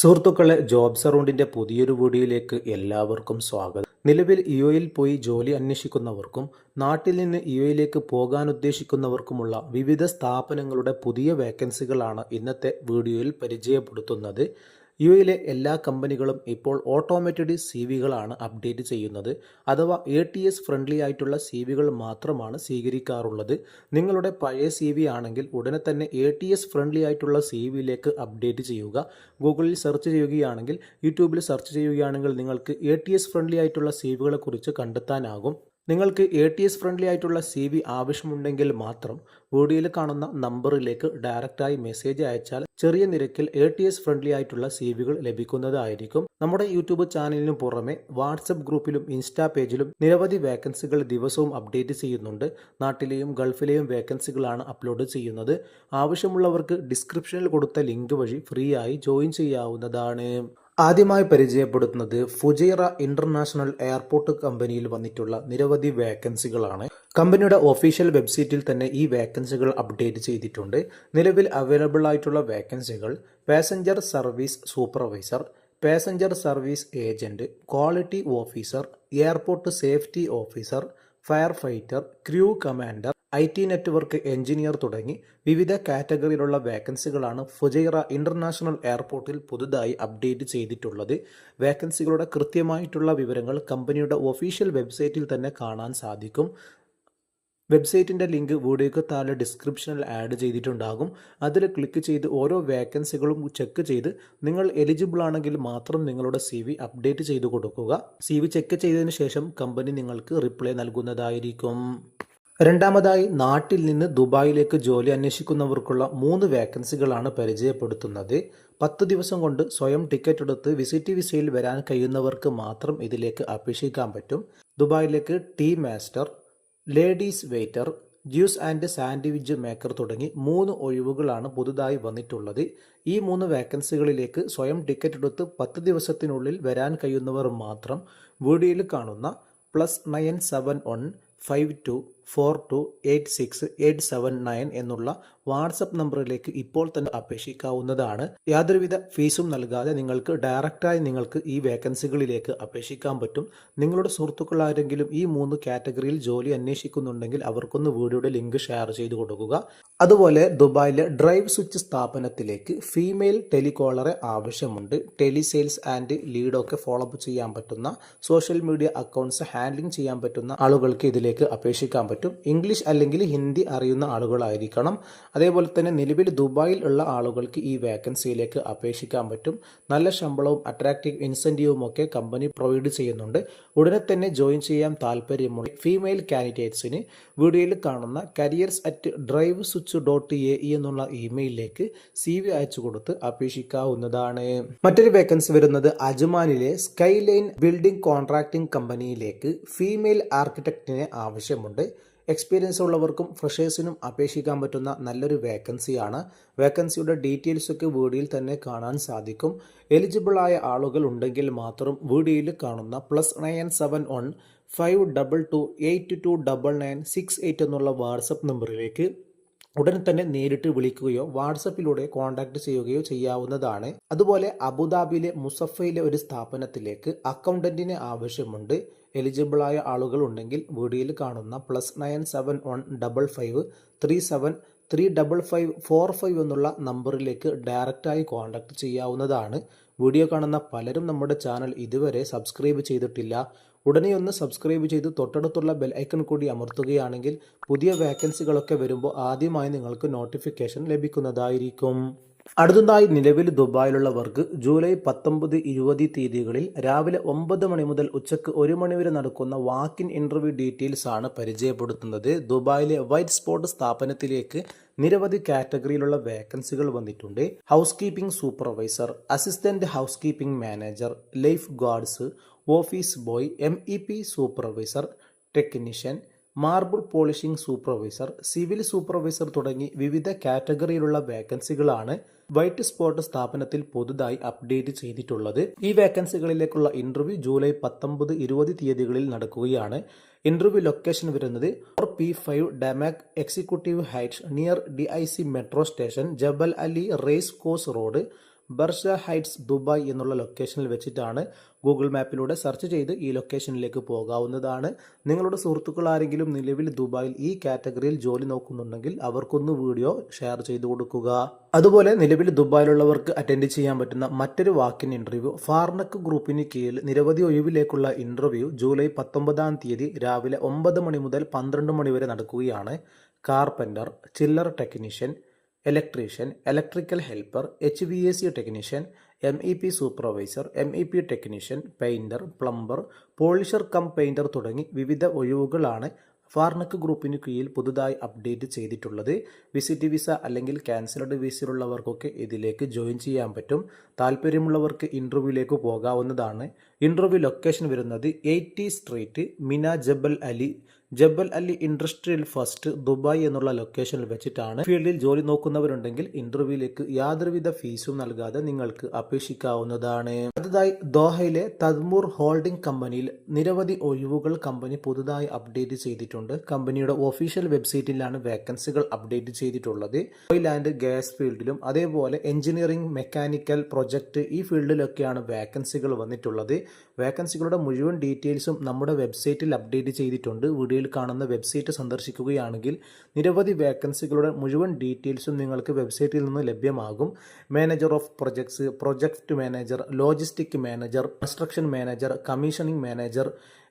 സുഹൃത്തുക്കളെ ജോബ് സറൗണ്ടിന്റെ പുതിയൊരു വീഡിയോയിലേക്ക് എല്ലാവർക്കും സ്വാഗതം. നിലവിൽ ഇയോയിൽ പോയി ജോലി അന്വേഷിക്കുന്നവർക്കും നാട്ടിൽ നിന്ന് ഇയോയിലേക്ക് പോകാൻ ഉദ്ദേശിക്കുന്നവർക്കുമുള്ള വിവിധ സ്ഥാപനങ്ങളുടെ പുതിയ വേക്കൻസികളാണ് ഇന്നത്തെ വീഡിയോയിൽ പരിചയപ്പെടുത്തുന്നത്. യു എയിലെ എല്ലാ കമ്പനികളും ഇപ്പോൾ ഓട്ടോമേറ്റഡ് സി വികളാണ് അപ്ഡേറ്റ് ചെയ്യുന്നത്. അഥവാ എ ടി എസ് ഫ്രണ്ട്ലി ആയിട്ടുള്ള സി വികൾ മാത്രമാണ് സ്വീകരിക്കാറുള്ളത്. നിങ്ങളുടെ പഴയ സി വി ആണെങ്കിൽ ഉടനെ തന്നെ എ ടി എസ് ഫ്രണ്ട്ലി ആയിട്ടുള്ള സി വിയിലേക്ക് അപ്ഡേറ്റ് ചെയ്യുക. ഗൂഗിളിൽ സെർച്ച് ചെയ്യുകയാണെങ്കിൽ യൂട്യൂബിൽ സെർച്ച് ചെയ്യുകയാണെങ്കിൽ നിങ്ങൾക്ക് എ ടി എസ് ഫ്രണ്ട്ലി ആയിട്ടുള്ള സി വികളെ കുറിച്ച് കണ്ടെത്താനാകും. നിങ്ങൾക്ക് എ ടി എസ് ഫ്രണ്ട്ലി ആയിട്ടുള്ള സി വി ആവശ്യമുണ്ടെങ്കിൽ മാത്രം വീഡിയോയിൽ കാണുന്ന നമ്പറിലേക്ക് ഡയറക്റ്റായി മെസ്സേജ് അയച്ചാൽ ചെറിയ നിരക്കിൽ എ ടി എസ് ഫ്രണ്ട്ലി ആയിട്ടുള്ള സി വികൾ ലഭിക്കുന്നതായിരിക്കും. നമ്മുടെ യൂട്യൂബ് ചാനലിനും പുറമെ വാട്സപ്പ് ഗ്രൂപ്പിലും ഇൻസ്റ്റാ പേജിലും നിരവധി വേക്കൻസികൾ ദിവസവും അപ്ഡേറ്റ് ചെയ്യുന്നുണ്ട്. നാട്ടിലെയും ഗൾഫിലെയും വേക്കൻസികളാണ് അപ്ലോഡ് ചെയ്യുന്നത്. ആവശ്യമുള്ളവർക്ക് ഡിസ്ക്രിപ്ഷനിൽ കൊടുത്ത ലിങ്ക് വഴി ഫ്രീ ആയി ജോയിൻ ചെയ്യാവുന്നതാണ്. ആദ്യമായി പരിചയപ്പെടുത്തുന്നത് ഫുജൈറ ഇന്റർനാഷണൽ എയർപോർട്ട് കമ്പനിയിൽ വന്നിട്ടുള്ള നിരവധി വേക്കൻസികളാണ്. കമ്പനിയുടെ ഒഫീഷ്യൽ വെബ്സൈറ്റിൽ തന്നെ ഈ വേക്കൻസികൾ അപ്ഡേറ്റ് ചെയ്തിട്ടുണ്ട്. നിലവിൽ അവൈലബിൾ ആയിട്ടുള്ള വേക്കൻസികൾ passenger service supervisor passenger service agent quality officer airport safety officer fire fighter crew commander I T network engineer തുടങ്ങി വിവിധ കാറ്റഗറിയിലുള്ള വേക്കൻസികളാണ് ഫുജൈറ ഇന്റർനാഷണൽ എയർപോർട്ടിൽ പുതുതായി അപ്ഡേറ്റ് ചെയ്തിട്ടുള്ളത്. വേക്കൻസികളുടെ കൃത്യമായിട്ടുള്ള വിവരങ്ങൾ കമ്പനിയുടെ ഒഫീഷ്യൽ വെബ്സൈറ്റിൽ തന്നെ കാണാൻ സാധിക്കും. വെബ്സൈറ്റിന്റെ ലിങ്ക് വീഡിയോക്ക് താഴെ ഡിസ്ക്രിപ്ഷനിൽ ആഡ് ചെയ്തിട്ടുണ്ടാകും. അതിൽ ക്ലിക്ക് ചെയ്ത് ഓരോ വേക്കൻസികളും ചെക്ക് ചെയ്ത് നിങ്ങൾ എലിജിബിൾ ആണെങ്കിൽ മാത്രം നിങ്ങളുടെ സി വി അപ്ഡേറ്റ് ചെയ്ത് കൊടുക്കുക. സി വി ചെക്ക് ചെയ്തതിന് ശേഷം കമ്പനി നിങ്ങൾക്ക് റിപ്ലൈ നൽകുന്നതായിരിക്കും. രണ്ടാമതായി നാട്ടിൽ നിന്ന് ദുബായിലേക്ക് ജോലി അന്വേഷിക്കുന്നവർക്കുള്ള മൂന്ന് വേക്കൻസികളാണ് പരിചയപ്പെടുത്തുന്നത്. പത്ത് ദിവസം കൊണ്ട് സ്വയം ടിക്കറ്റ് എടുത്ത് വിസിറ്റ് വിസയിൽ വരാൻ കഴിയുന്നവർക്ക് മാത്രം ഇതിലേക്ക് അപേക്ഷിക്കാൻ പറ്റും. ദുബായിലേക്ക് tea master ladies waiter juice and sandwich maker തുടങ്ങി മൂന്ന് ഒഴിവുകളാണ് പുതുതായി വന്നിട്ടുള്ളത്. ഈ മൂന്ന് വേക്കൻസികളിലേക്ക് സ്വയം ടിക്കറ്റ് എടുത്ത് പത്ത് ദിവസത്തിനുള്ളിൽ വരാൻ കഴിയുന്നവർ മാത്രം വീഡിയോയിൽ കാണുന്ന plus nine seven one five two four two eight six eight seven nine എന്നുള്ള വാട്സപ്പ് നമ്പറിലേക്ക് ഇപ്പോൾ തന്നെ അപേക്ഷിക്കാവുന്നതാണ്. യാതൊരുവിധ ഫീസും നൽകാതെ നിങ്ങൾക്ക് ഡയറക്റ്റായി നിങ്ങൾക്ക് ഈ വേക്കൻസികളിലേക്ക് അപേക്ഷിക്കാൻ പറ്റും. നിങ്ങളുടെ സുഹൃത്തുക്കളാരെങ്കിലും ഈ മൂന്ന് കാറ്റഗറിയിൽ ജോലി അന്വേഷിക്കുന്നുണ്ടെങ്കിൽ അവർക്കൊന്ന് വീഡിയോയുടെ ലിങ്ക് ഷെയർ ചെയ്ത് കൊടുക്കുക. അതുപോലെ ദുബായിലെ ഡ്രൈവ് സ്വിച്ച് സ്ഥാപനത്തിലേക്ക് ഫീമെയിൽ ടെലികോളറെ ആവശ്യമുണ്ട്. ടെലിസെയിൽസ് ആൻഡ് ലീഡൊക്കെ ഫോളോ അപ്പ് ചെയ്യാൻ പറ്റുന്ന സോഷ്യൽ മീഡിയ അക്കൗണ്ട്സ് ഹാൻഡ്ലിംഗ് ചെയ്യാൻ പറ്റുന്ന ആളുകൾക്ക് ഇതിലേക്ക് അപേക്ഷിക്കാൻ പറ്റും. ഇംഗ്ലീഷ് അല്ലെങ്കിൽ ഹിന്ദി അറിയുന്ന ആളുകളായിരിക്കണം. അതേപോലെ തന്നെ നിലവിൽ ദുബായിൽ ഉള്ള ആളുകൾക്ക് ഈ വേക്കൻസിയിലേക്ക് അപേക്ഷിക്കാൻ പറ്റും. നല്ല ശമ്പളവും അട്രാക്റ്റീവ് ഇൻസെന്റീവും ഒക്കെ കമ്പനി പ്രൊവൈഡ് ചെയ്യുന്നുണ്ട്. ഉടനെ തന്നെ ജോയിൻ ചെയ്യാൻ താല്പര്യമുള്ള ഫീമെയിൽ കാൻഡിഡേറ്റ്സിന് വീഡിയോയിൽ കാണുന്ന careers at Drive Switch dot A E എന്നുള്ള ഇമെയിലിലേക്ക് സി വി അയച്ചു കൊടുത്ത് അപേക്ഷിക്കാവുന്നതാണ്. മറ്റൊരു വേക്കൻസി വരുന്നത് അജ്മാനിലെ സ്കൈലൈൻ ബിൽഡിംഗ് കോൺട്രാക്ടിംഗ് കമ്പനിയിലേക്ക് ഫീമെയിൽ ആർക്കിടെക്റ്റിനെ ആവശ്യമുണ്ട്. എക്സ്പീരിയൻസ് ഉള്ളവർക്കും ഫ്രഷേഴ്സിനും അപേക്ഷിക്കാൻ പറ്റുന്ന നല്ലൊരു വേക്കൻസിയാണ് വേക്കൻസിയുടെ ഡീറ്റെയിൽസൊക്കെ വീഡിയോയിൽ തന്നെ കാണാൻ സാധിക്കും. എലിജിബിളായ ആളുകൾ ഉണ്ടെങ്കിൽ മാത്രം വീഡിയോയിൽ കാണുന്ന plus nine seven one five double two eight two double nine six eight എന്നുള്ള വാട്സപ്പ് നമ്പറിലേക്ക് ഉടൻ തന്നെ നേരിട്ട് വിളിക്കുകയോ വാട്സപ്പിലൂടെ കോൺടാക്ട് ചെയ്യുകയോ ചെയ്യാവുന്നതാണ്. അതുപോലെ അബുദാബിയിലെ മുസഫയിലെ ഒരു സ്ഥാപനത്തിലേക്ക് അക്കൗണ്ടന്റിന് ആവശ്യമുണ്ട്. എലിജിബിളായ ആളുകൾ ഉണ്ടെങ്കിൽ വീഡിയോയിൽ കാണുന്ന plus nine seven one double five three seven three double five four five എന്നുള്ള നമ്പറിലേക്ക് ഡയറക്റ്റായി കോൺടാക്ട് ചെയ്യാവുന്നതാണ്. വീഡിയോ കാണുന്ന പലരും നമ്മുടെ ചാനൽ ഇതുവരെ സബ്സ്ക്രൈബ് ചെയ്തിട്ടില്ല. ഉടനെ ഒന്ന് സബ്സ്ക്രൈബ് ചെയ്ത് തൊട്ടടുത്തുള്ള ബെൽ ഐക്കൺ കൂടി അമർത്തുകയാണെങ്കിൽ പുതിയ വേക്കൻസികളൊക്കെ വരുമ്പോൾ ആദ്യമായി നിങ്ങൾക്ക് നോട്ടിഫിക്കേഷൻ ലഭിക്കുന്നതായിരിക്കും. അടുത്തതായി നിലവിൽ ദുബായിലുള്ളവർക്ക് ജൂലൈ പത്തൊമ്പത് ഇരുപത് തീയതികളിൽ രാവിലെ ഒമ്പത് മണി മുതൽ ഉച്ചയ്ക്ക് ഒരു മണി വരെ നടക്കുന്ന വാക്കിൻ ഇന്റർവ്യൂ ഡീറ്റെയിൽസ് ആണ് പരിചയപ്പെടുത്തുന്നത്. ദുബായിലെ വൈറ്റ് സ്പോട്ട് സ്ഥാപനത്തിലേക്ക് നിരവധി കാറ്റഗറിയിലുള്ള വേക്കൻസികൾ വന്നിട്ടുണ്ട്. Housekeeping supervisor assistant housekeeping manager lifeguards office boy M supervisor technician marble polishing supervisor civil supervisor തുടങ്ങി വിവിധ കാറ്റഗറിയിലുള്ള വേക്കൻസികളാണ് വൈറ്റ് സ്പോട്ട് സ്ഥാപനത്തിൽ പുതുതായി അപ്ഡേറ്റ് ചെയ്തിട്ടുള്ളത്. ഈ വേക്കൻസികളിലേക്കുള്ള ഇന്റർവ്യൂ ജൂലൈ പത്തൊമ്പത് ഇരുപത് തീയതികളിൽ നടക്കുകയാണ്. ഇന്റർവ്യൂ ലൊക്കേഷൻ വരുന്നത് four P five Damac Executive Heights near D I C Metro Station Jebel Ali Race Course Road Barsha Heights Dubai എന്നുള്ള ലൊക്കേഷനിൽ വെച്ചിട്ടാണ് ഗൂഗിൾ മാപ്പിലൂടെ സെർച്ച് ചെയ്ത് ഈ ലൊക്കേഷനിലേക്ക് പോകാവുന്നതാണ്. നിങ്ങളുടെ സുഹൃത്തുക്കൾ ആരെങ്കിലും നിലവിൽ ദുബായിൽ ഈ കാറ്റഗറിയിൽ ജോലി നോക്കുന്നുണ്ടെങ്കിൽ അവർക്കൊന്ന് വീഡിയോ ഷെയർ ചെയ്തു കൊടുക്കുക. അതുപോലെ നിലവിൽ ദുബായിലുള്ളവർക്ക് അറ്റൻഡ് ചെയ്യാൻ പറ്റുന്ന മറ്റൊരു വാക്കിൻ ഇന്റർവ്യൂ ഫാർണക് ഗ്രൂപ്പിന് കീഴിൽ നിരവധി ഒഴിവിലേക്കുള്ള ഇന്റർവ്യൂ ജൂലൈ പത്തൊമ്പതാം തീയതി രാവിലെ ഒമ്പത് മണി മുതൽ പന്ത്രണ്ട് മണി വരെ നടക്കുകയാണ്. Carpenter chiller technician electrician electrical helper H V A C technician M E P supervisor M E P technician painter plumber polisher cum painter തുടങ്ങി വിവിധ ഒഴിവുകളാണ് ഫാർണക്ക് ഗ്രൂപ്പിന് കീഴിൽ പുതുതായി അപ്ഡേറ്റ് ചെയ്തിട്ടുള്ളത് വിസിറ്റ് വിസ അല്ലെങ്കിൽ ക്യാൻസൽഡ് വിസയിലുള്ളവർക്കൊക്കെ ഇതിലേക്ക് ജോയിൻ ചെയ്യാൻ പറ്റും. താല്പര്യമുള്ളവർക്ക് ഇന്റർവ്യൂവിലേക്ക് പോകാവുന്നതാണ്. ഇന്റർവ്യൂ ലൊക്കേഷൻ വരുന്നത് eighty street Mina Jebel Ali. Jebel Ali industrial first Dubai എന്നുള്ള ലൊക്കേഷനിൽ വെച്ചിട്ടാണ് ഫീൽഡിൽ ജോലി നോക്കുന്നവരുണ്ടെങ്കിൽ ഇന്റർവ്യൂവിലേക്ക് യാതൊരുവിധ ഫീസും നൽകാതെ നിങ്ങൾക്ക് അപേക്ഷിക്കാവുന്നതാണ്. അടുത്തതായി ദോഹയിലെ തദ്മൂർ ഹോൾഡിംഗ് കമ്പനിയിൽ നിരവധി ഒഴിവുകൾ കമ്പനി പുതുതായി അപ്ഡേറ്റ് ചെയ്തിട്ടുണ്ട്. കമ്പനിയുടെ ഒഫീഷ്യൽ വെബ്സൈറ്റിലാണ് വേക്കൻസികൾ അപ്ഡേറ്റ് ചെയ്തിട്ടുള്ളത്. ഓയിൽ ആൻഡ് ഗ്യാസ് ഫീൽഡിലും അതേപോലെ എഞ്ചിനീയറിംഗ് മെക്കാനിക്കൽ പ്രൊജക്ട് ഈ ഫീൽഡിലൊക്കെയാണ് വേക്കൻസികൾ വന്നിട്ടുള്ളത്. വേക്കൻസികളുടെ മുഴുവൻ ഡീറ്റെയിൽസും നമ്മുടെ വെബ്സൈറ്റിൽ അപ്ഡേറ്റ് ചെയ്തിട്ടുണ്ട്. വീഡിയോയിൽ കാണുന്ന വെബ്സൈറ്റ് സന്ദർശിക്കുകയാണെങ്കിൽ നിരവധി വേക്കൻസികളുടെ മുഴുവൻ ഡീറ്റെയിൽസും നിങ്ങൾക്ക് വെബ്സൈറ്റിൽ നിന്ന് ലഭ്യമാകും. Manager of projects project manager logistic manager construction manager commissioning manager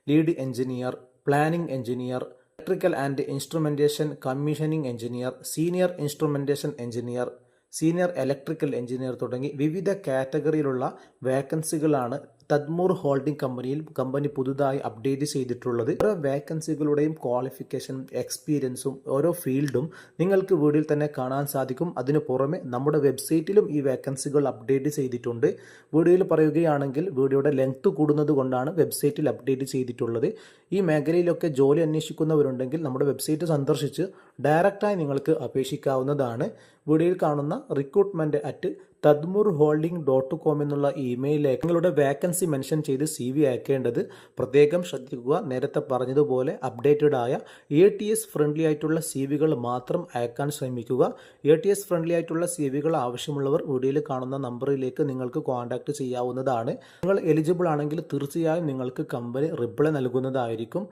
lead engineer planning engineer electrical and instrumentation commissioning engineer senior instrumentation engineer senior electrical engineer തുടങ്ങി വിവിധ കാറ്റഗറിയിലുള്ള വേക്കൻസികളാണ് തദ്മൂർ ഹോൾഡിംഗ് കമ്പനിയിൽ കമ്പനി പുതുതായി അപ്ഡേറ്റ് ചെയ്തിട്ടുള്ളത്. ഓരോ വേക്കൻസികളുടെയും ക്വാളിഫിക്കേഷനും എക്സ്പീരിയൻസും ഓരോ ഫീൽഡും നിങ്ങൾക്ക് വീഡിയോയിൽ തന്നെ കാണാൻ സാധിക്കും. അതിനു പുറമെ നമ്മുടെ വെബ്സൈറ്റിലും ഈ വേക്കൻസികൾ അപ്ഡേറ്റ് ചെയ്തിട്ടുണ്ട്. വീഡിയോയിൽ പറയുകയാണെങ്കിൽ വീഡിയോയുടെ ലെങ്ത് കൂടുന്നത് കൊണ്ടാണ് വെബ്സൈറ്റിൽ അപ്ഡേറ്റ് ചെയ്തിട്ടുള്ളത്. ഈ മേഖലയിലൊക്കെ ജോലി അന്വേഷിക്കുന്നവരുണ്ടെങ്കിൽ നമ്മുടെ വെബ്സൈറ്റ് സന്ദർശിച്ച് ഡയറക്റ്റായി നിങ്ങൾക്ക് അപേക്ഷിക്കാവുന്നതാണ്. വീഡിയോയിൽ കാണുന്ന recruitment at Tadmur holding dot com എന്നുള്ള ഇമെയിലേക്ക് നിങ്ങളുടെ വേക്കൻസി മെൻഷൻ ചെയ്ത് സി വി അയക്കേണ്ടത് പ്രത്യേകം ശ്രദ്ധിക്കുക. നേരത്തെ പറഞ്ഞതുപോലെ അപ്ഡേറ്റഡ് ആയ എ ടി എസ് ഫ്രണ്ട്ലി ആയിട്ടുള്ള സി വികൾ മാത്രം അയക്കാൻ ശ്രമിക്കുക. എ ടി എസ് ഫ്രണ്ട്ലി ആയിട്ടുള്ള സി വികൾ ആവശ്യമുള്ളവർ വീഡിയോയിൽ കാണുന്ന നമ്പറിലേക്ക് നിങ്ങൾക്ക് കോൺടാക്ട് ചെയ്യാവുന്നതാണ്. നിങ്ങൾ എലിജിബിൾ ആണെങ്കിൽ തീർച്ചയായും നിങ്ങൾക്ക് കമ്പനി റിപ്ലൈ നൽകുന്നതായിരിക്കും.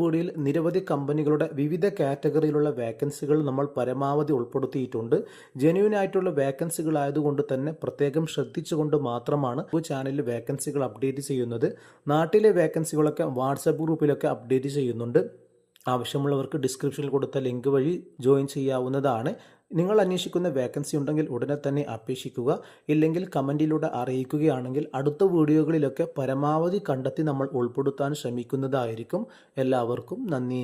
വീഡിയോയിൽ നിരവധി കമ്പനികളുടെ വിവിധ കാറ്റഗറിയിലുള്ള വേക്കൻസികൾ നമ്മൾ പരമാവധി ഉൾപ്പെടുത്തിയിട്ടുണ്ട്. ജെന്യൂൻ ആയിട്ടുള്ള വേക്കൻസികൾ ആയതുകൊണ്ട് തന്നെ പ്രത്യേകം ശ്രദ്ധിച്ചുകൊണ്ട് മാത്രമാണ് ചാനലിൽ വേക്കൻസികൾ അപ്ഡേറ്റ് ചെയ്യുന്നത്. നാട്ടിലെ വേക്കൻസികളൊക്കെ വാട്സപ്പ് ഗ്രൂപ്പിലൊക്കെ അപ്ഡേറ്റ് ചെയ്യുന്നുണ്ട്. ആവശ്യമുള്ളവർക്ക് ഡിസ്ക്രിപ്ഷനിൽ കൊടുത്ത ലിങ്ക് വഴി ജോയിൻ ചെയ്യാവുന്നതാണ്. നിങ്ങൾ അന്വേഷിക്കുന്ന വേക്കൻസി ഉണ്ടെങ്കിൽ ഉടനെ തന്നെ അപേക്ഷിക്കുക. ഇല്ലെങ്കിൽ കമന്റിലൂടെ അറിയിക്കുകയാണെങ്കിൽ അടുത്ത വീഡിയോകളിലൊക്കെ പരമാവധി കണ്ടെത്തി നമ്മൾ ഉൾപ്പെടുത്താൻ ശ്രമിക്കുന്നതായിരിക്കും. എല്ലാവർക്കും നന്ദി.